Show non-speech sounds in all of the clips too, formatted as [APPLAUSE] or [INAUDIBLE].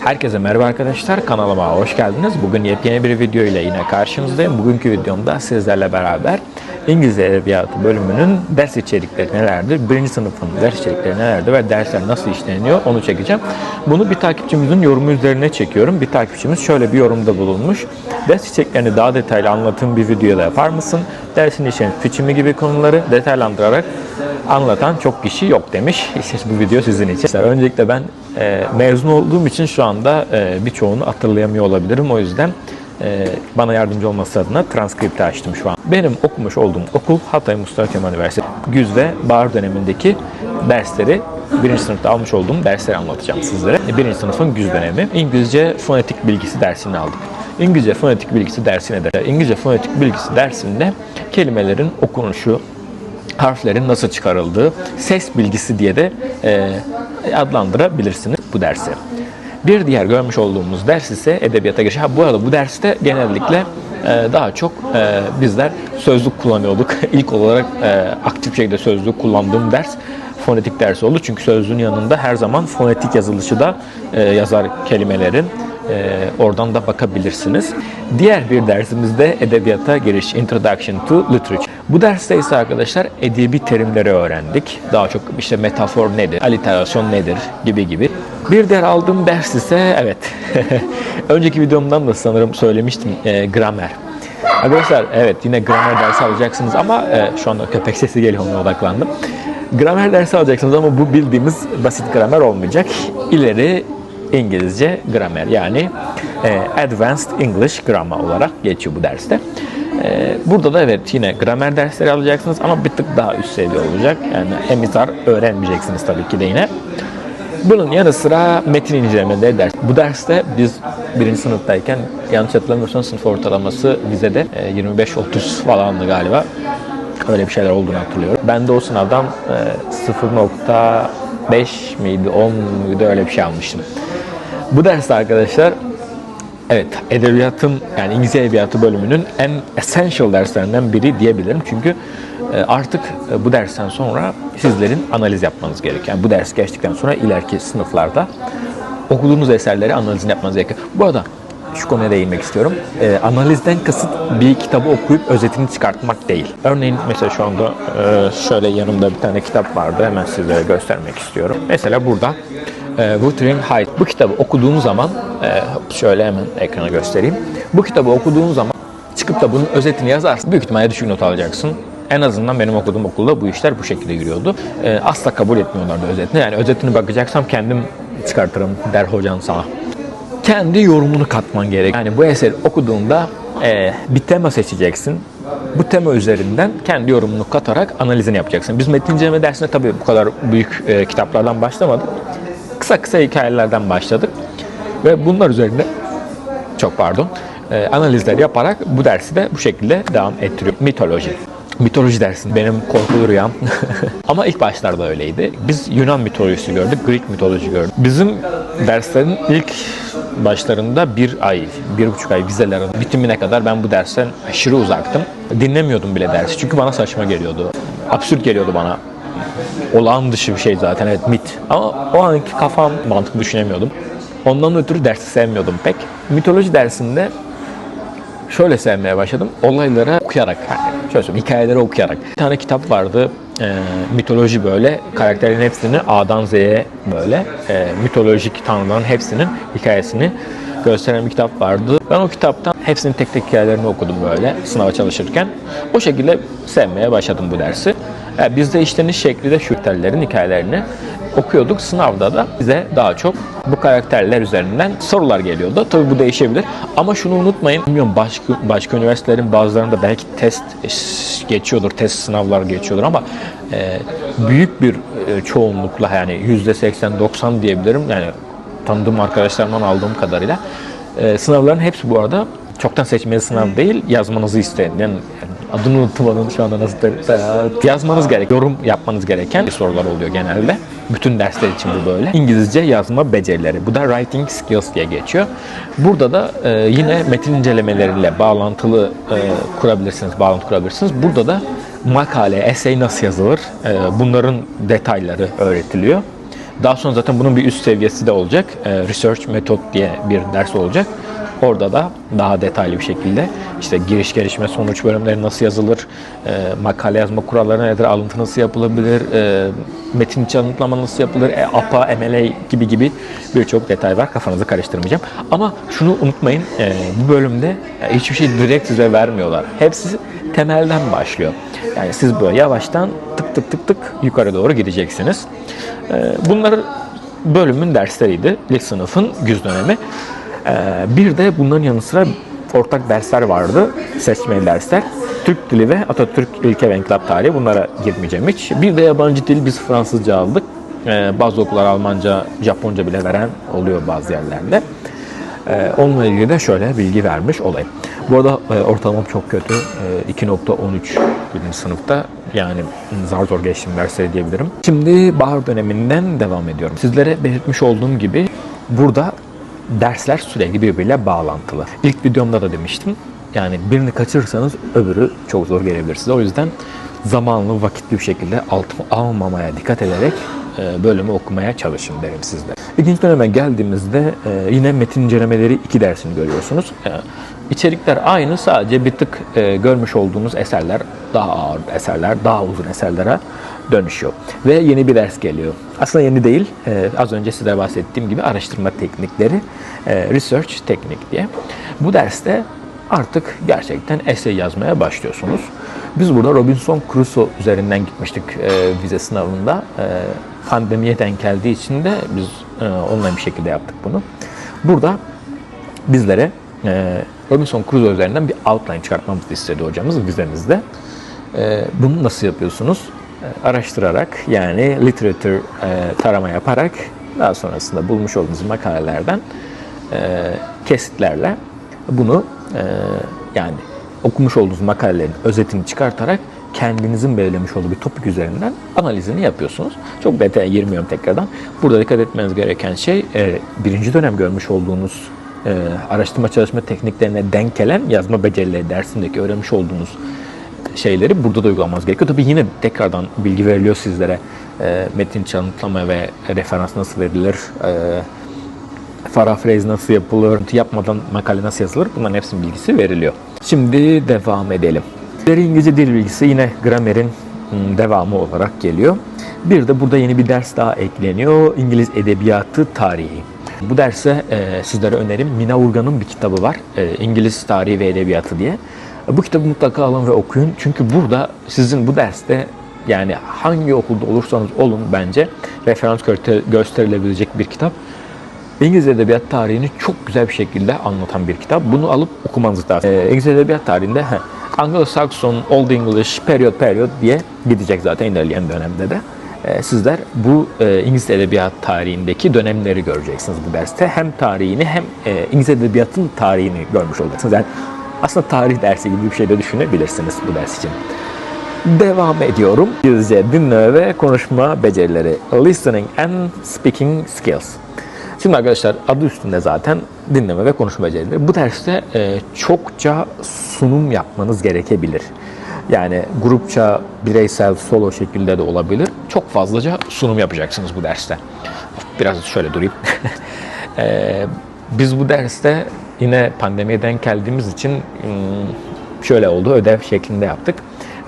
Herkese merhaba arkadaşlar, kanalıma hoş geldiniz. Bugün yepyeni bir video ile yine karşınızdayım. Bugünkü videomda sizlerle beraber İngilizce Edebiyatı bölümünün ders içerikleri nelerdir, birinci sınıfın ders içerikleri nelerdir ve dersler nasıl işleniyor onu çekeceğim. Bunu bir takipçimizin yorumu üzerine çekiyorum. Bir takipçimiz şöyle bir yorumda bulunmuş. Ders içeriklerini daha detaylı anlattığım bir videoda yapar mısın? Dersin işleniş biçimi gibi konuları detaylandırarak anlatan çok kişi yok demiş. İşte bu video sizin için. Öncelikle ben e, mezun olduğum için şu anda e, birçoğunu hatırlayamıyor olabilirim. O yüzden bana yardımcı olması adına transkripti açtım şu an. Benim okumuş olduğum okul Hatay Mustafa Kemal Üniversitesi. Güz ve bahar dönemindeki dersleri birinci sınıfta almış olduğum dersleri anlatacağım sizlere. Birinci sınıfın güz dönemi. İngilizce fonetik bilgisi dersini aldık. İngilizce fonetik bilgisi dersine de İngilizce fonetik bilgisi dersinde kelimelerin okunuşu, harflerin nasıl çıkarıldığı ses bilgisi diye de e, adlandırabilirsiniz bu dersi. Bir diğer görmüş olduğumuz ders ise edebiyata giriş. Ha, bu arada bu derste genellikle e, daha çok e, bizler sözlük kullanıyorduk. [LAUGHS] İlk olarak e, aktif şekilde sözlük kullandığım ders fonetik dersi oldu. Çünkü sözlüğün yanında her zaman fonetik yazılışı da e, yazar kelimelerin e, oradan da bakabilirsiniz. Diğer bir dersimizde edebiyata giriş, Introduction to Literature. Bu derste ise arkadaşlar edebi terimleri öğrendik. Daha çok işte metafor nedir, aliterasyon nedir gibi gibi. Bir diğer aldığım ders ise evet, [LAUGHS] önceki videomdan da sanırım söylemiştim, e, gramer. Arkadaşlar evet yine gramer dersi alacaksınız ama e, şu anda köpek sesi geliyor ona odaklandım. Gramer dersi alacaksınız ama bu bildiğimiz basit gramer olmayacak. İleri İngilizce gramer yani e, Advanced English Grammar olarak geçiyor bu derste. E, burada da evet yine gramer dersleri alacaksınız ama bir tık daha üst seviye olacak. Yani emizar öğrenmeyeceksiniz tabii ki de yine. Bunun yanı sıra metin incelemeleri ders. Bu derste biz birinci sınıftayken yanlış hatırlamıyorsam sınıf ortalaması bize de 25-30 falandı galiba. Öyle bir şeyler olduğunu hatırlıyorum. Ben de o sınavdan e, 0.5 miydi 10 muydu öyle bir şey almıştım. Bu derste arkadaşlar evet edebiyatın yani İngilizce edebiyatı bölümünün en essential derslerinden biri diyebilirim. Çünkü e, artık e, bu dersten sonra sizlerin analiz yapmanız gerekiyor. Yani bu ders geçtikten sonra ileriki sınıflarda okuduğunuz eserleri analizini yapmanız gerekiyor. Bu arada şu konuya değinmek istiyorum. E, analizden kasıt bir kitabı okuyup özetini çıkartmak değil. Örneğin mesela şu anda e, şöyle yanımda bir tane kitap vardı. Hemen sizlere göstermek istiyorum. Mesela burada e, Wuthering Heights. Bu kitabı okuduğun zaman e, şöyle hemen ekrana göstereyim. Bu kitabı okuduğun zaman çıkıp da bunun özetini yazarsın. Büyük ihtimalle düşük not alacaksın. En azından benim okuduğum okulda bu işler bu şekilde yürüyordu. E, asla kabul etmiyorlardı özetini. Yani özetini bakacaksam kendim çıkartırım der hocan sana kendi yorumunu katman gerek. Yani bu eseri okuduğunda e, bir tema seçeceksin. Bu tema üzerinden kendi yorumunu katarak analizini yapacaksın. Biz metin inceleme dersinde tabii bu kadar büyük e, kitaplardan başlamadık. Kısa kısa hikayelerden başladık. Ve bunlar üzerinde çok pardon e, analizler yaparak bu dersi de bu şekilde devam ettiriyor. Mitoloji. Mitoloji dersin benim korkulu rüyam. [LAUGHS] Ama ilk başlarda öyleydi. Biz Yunan mitolojisi gördük, Greek mitoloji gördük. Bizim derslerin ilk başlarında bir ay, bir buçuk ay vizelerin bitimine kadar ben bu dersten aşırı uzaktım. Dinlemiyordum bile dersi çünkü bana saçma geliyordu. Absürt geliyordu bana. Olağan dışı bir şey zaten evet mit. Ama o anki kafam mantıklı düşünemiyordum. Ondan ötürü dersi sevmiyordum pek. Mitoloji dersinde şöyle sevmeye başladım. Olaylara okuyarak, yani şöyle hikayeleri okuyarak. Bir tane kitap vardı, e, mitoloji böyle, karakterlerin hepsini A'dan Z'ye böyle, e, mitolojik tanrıların hepsinin hikayesini gösteren bir kitap vardı. Ben o kitaptan hepsinin tek tek hikayelerini okudum böyle sınava çalışırken. O şekilde sevmeye başladım bu dersi. Yani bizde işleniş şekli de şürtellerin hikayelerini okuyorduk. Sınavda da bize daha çok bu karakterler üzerinden sorular geliyordu. Tabii bu değişebilir. Ama şunu unutmayın. Bilmiyorum başka, başka üniversitelerin bazılarında belki test geçiyordur, test sınavlar geçiyordur ama e, büyük bir e, çoğunlukla yani %80-90 diyebilirim. Yani tanıdığım arkadaşlarımdan aldığım kadarıyla e, sınavların hepsi bu arada çoktan seçmeli sınav değil, yazmanızı isteyen. Yani adını unutmadım şu anda nasıl yazmanız gerek, yorum yapmanız gereken sorular oluyor genelde. Bütün dersler için bu böyle. İngilizce yazma becerileri. Bu da writing skills diye geçiyor. Burada da e, yine metin incelemeleriyle bağlantılı e, kurabilirsiniz, bağlantı kurabilirsiniz. Burada da makale, essay nasıl yazılır? E, bunların detayları öğretiliyor. Daha sonra zaten bunun bir üst seviyesi de olacak. E, Research Method diye bir ders olacak. Orada da daha detaylı bir şekilde işte giriş gelişme sonuç bölümleri nasıl yazılır, e, makale yazma kuralları nedir, alıntı nasıl yapılabilir, e, metin içi anıtlama nasıl yapılır, e, APA, MLA gibi gibi birçok detay var. Kafanızı karıştırmayacağım. Ama şunu unutmayın, e, bu bölümde e, hiçbir şey direkt size vermiyorlar. Hepsi temelden başlıyor. Yani siz böyle yavaştan tık tık tık tık yukarı doğru gideceksiniz. E, bunlar bölümün dersleriydi. İlk sınıfın güz dönemi. Ee, bir de bunların yanı sıra ortak dersler vardı. Seçmeli dersler. Türk dili ve Atatürk ilke ve inkılap tarihi bunlara girmeyeceğim hiç. Bir de yabancı dil biz Fransızca aldık. Ee, bazı okullar Almanca, Japonca bile veren oluyor bazı yerlerde. Ee, onunla ilgili de şöyle bilgi vermiş olayım. Bu arada e, ortalamam çok kötü. E, 2.13 birinci sınıfta. Yani zar zor geçtim dersleri diyebilirim. Şimdi bahar döneminden devam ediyorum. Sizlere belirtmiş olduğum gibi burada dersler sürekli birbiriyle bağlantılı. İlk videomda da demiştim. Yani birini kaçırırsanız öbürü çok zor gelebilir size. O yüzden zamanlı, vakitli bir şekilde alt almamaya dikkat ederek e, bölümü okumaya çalışın derim sizde. İkinci döneme geldiğimizde e, yine metin incelemeleri iki dersini görüyorsunuz. İçerikler aynı sadece bir tık e, görmüş olduğunuz eserler daha ağır eserler, daha uzun eserlere dönüşüyor. Ve yeni bir ders geliyor. Aslında yeni değil, e, az önce size bahsettiğim gibi araştırma teknikleri, e, research teknik diye. Bu derste artık gerçekten essay yazmaya başlıyorsunuz. Biz burada Robinson Crusoe üzerinden gitmiştik e, vize sınavında. E, pandemiye denk geldiği için de biz e, online bir şekilde yaptık bunu. Burada bizlere e, Robinson Crusoe üzerinden bir outline çıkartmamızı istedi hocamız vizemizde. E, bunu nasıl yapıyorsunuz? E, araştırarak yani literatür e, tarama yaparak daha sonrasında bulmuş olduğunuz makalelerden e, kesitlerle bunu e, yani okumuş olduğunuz makalelerin özetini çıkartarak kendinizin belirlemiş olduğu bir topik üzerinden analizini yapıyorsunuz. Çok detaya girmiyorum tekrardan. Burada dikkat etmeniz gereken şey birinci dönem görmüş olduğunuz e, araştırma çalışma tekniklerine denk gelen yazma becerileri dersindeki öğrenmiş olduğunuz şeyleri burada da uygulamanız gerekiyor. Tabii yine tekrardan bilgi veriliyor sizlere. E, metin çalıntlama ve referans nasıl verilir, e, paraphrase nasıl yapılır, yapmadan makale nasıl yazılır bunların hepsinin bilgisi veriliyor. Şimdi devam edelim. İleri İngilizce dil bilgisi yine gramerin hmm, devamı olarak geliyor. Bir de burada yeni bir ders daha ekleniyor. İngiliz Edebiyatı Tarihi. Bu derse e, sizlere önerim Mina Urgan'ın bir kitabı var. E, İngiliz Tarihi ve Edebiyatı diye. Bu kitabı mutlaka alın ve okuyun. Çünkü burada sizin bu derste yani hangi okulda olursanız olun bence referans göster- gösterilebilecek bir kitap. İngiliz Edebiyat tarihini çok güzel bir şekilde anlatan bir kitap. Bunu alıp okumanızı ederim. Ee, İngiliz Edebiyat tarihinde Anglo-Saxon, Old English, Period Period diye gidecek zaten ilerleyen dönemde de. Ee, sizler bu e, İngiliz Edebiyat tarihindeki dönemleri göreceksiniz bu derste. Hem tarihini hem e, İngiliz Edebiyat'ın tarihini görmüş olacaksınız. Yani aslında tarih dersi gibi bir şey de düşünebilirsiniz bu ders için. Devam ediyorum. İngilizce dinleme ve konuşma becerileri. Listening and speaking skills. Şimdi arkadaşlar adı üstünde zaten dinleme ve konuşma becerileri. Bu derste e, çokça sunum yapmanız gerekebilir. Yani grupça, bireysel, solo şekilde de olabilir. Çok fazlaca sunum yapacaksınız bu derste. Biraz şöyle durayım. [LAUGHS] e, biz bu derste yine pandemiye denk geldiğimiz için hmm, şöyle oldu. Ödev şeklinde yaptık.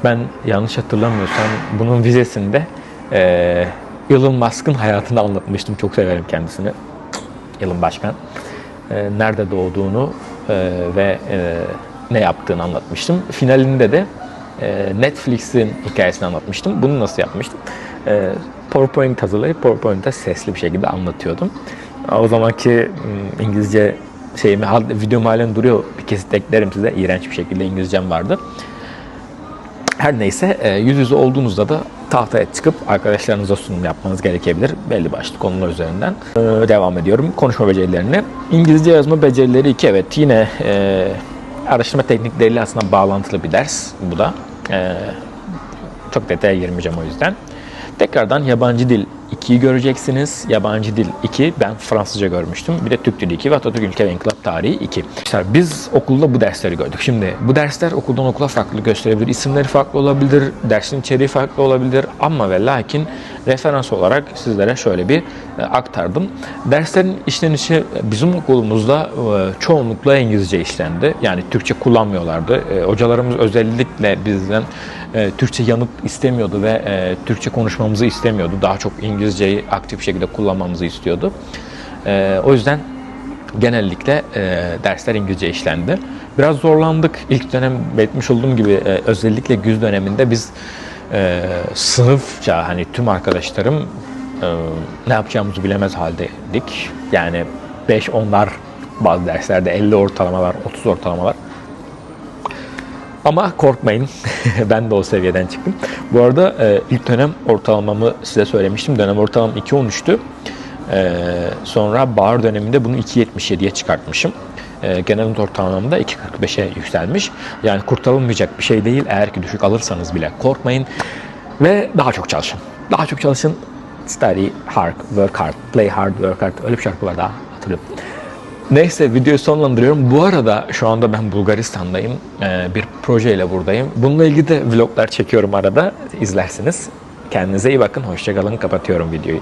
Ben yanlış hatırlamıyorsam bunun vizesinde e, Elon Musk'ın hayatını anlatmıştım. Çok severim kendisini. Elon Başkan. E, nerede doğduğunu e, ve e, ne yaptığını anlatmıştım. Finalinde de Netflix'in hikayesini anlatmıştım. Bunu nasıl yapmıştım? E, PowerPoint hazırlayıp PowerPoint'te sesli bir şekilde anlatıyordum. O zamanki m, İngilizce şeyimi, videom halen duruyor. Bir kesit eklerim size. İğrenç bir şekilde İngilizcem vardı. Her neyse e, yüz yüze olduğunuzda da tahtaya çıkıp arkadaşlarınıza sunum yapmanız gerekebilir. Belli başlı konular üzerinden. E, devam ediyorum. Konuşma becerilerine. İngilizce yazma becerileri 2 evet yine e, araştırma teknikleriyle aslında bağlantılı bir ders bu da. E, çok detaya girmeyeceğim o yüzden. Tekrardan yabancı dil 2'yi göreceksiniz. Yabancı dil 2 ben Fransızca görmüştüm. Bir de Türk dili 2 ve Atatürk Ülke ve İnkılap Tarihi 2. İşte biz okulda bu dersleri gördük. Şimdi bu dersler okuldan okula farklı gösterebilir. İsimleri farklı olabilir, dersin içeriği farklı olabilir ama ve lakin referans olarak sizlere şöyle bir e, aktardım. Derslerin işlenişi bizim okulumuzda e, çoğunlukla İngilizce işlendi. Yani Türkçe kullanmıyorlardı. E, Hocalarımız özellikle bizden Türkçe yanıt istemiyordu ve Türkçe konuşmamızı istemiyordu. Daha çok İngilizceyi aktif şekilde kullanmamızı istiyordu. O yüzden genellikle dersler İngilizce işlendi. Biraz zorlandık. İlk dönem belirtmiş olduğum gibi özellikle güz döneminde biz e, sınıfça hani tüm arkadaşlarım e, ne yapacağımızı bilemez haldeydik. Yani 5 onlar bazı derslerde 50 ortalamalar, 30 ortalamalar. Ama korkmayın. [LAUGHS] ben de o seviyeden çıktım. Bu arada e, ilk dönem ortalamamı size söylemiştim. Dönem ortalamam 2.13'tü. E, sonra bahar döneminde bunu 2.77'ye çıkartmışım. E, genel not ortalamam da 2.45'e yükselmiş. Yani kurtarılmayacak bir şey değil. Eğer ki düşük alırsanız bile korkmayın. Ve daha çok çalışın. Daha çok çalışın. Study hard, work hard, play hard, work hard. Öyle bir şarkı var daha hatırlıyorum. Neyse videoyu sonlandırıyorum. Bu arada şu anda ben Bulgaristan'dayım. Ee, bir projeyle buradayım. Bununla ilgili de vloglar çekiyorum arada. İzlersiniz. Kendinize iyi bakın. Hoşçakalın. Kapatıyorum videoyu.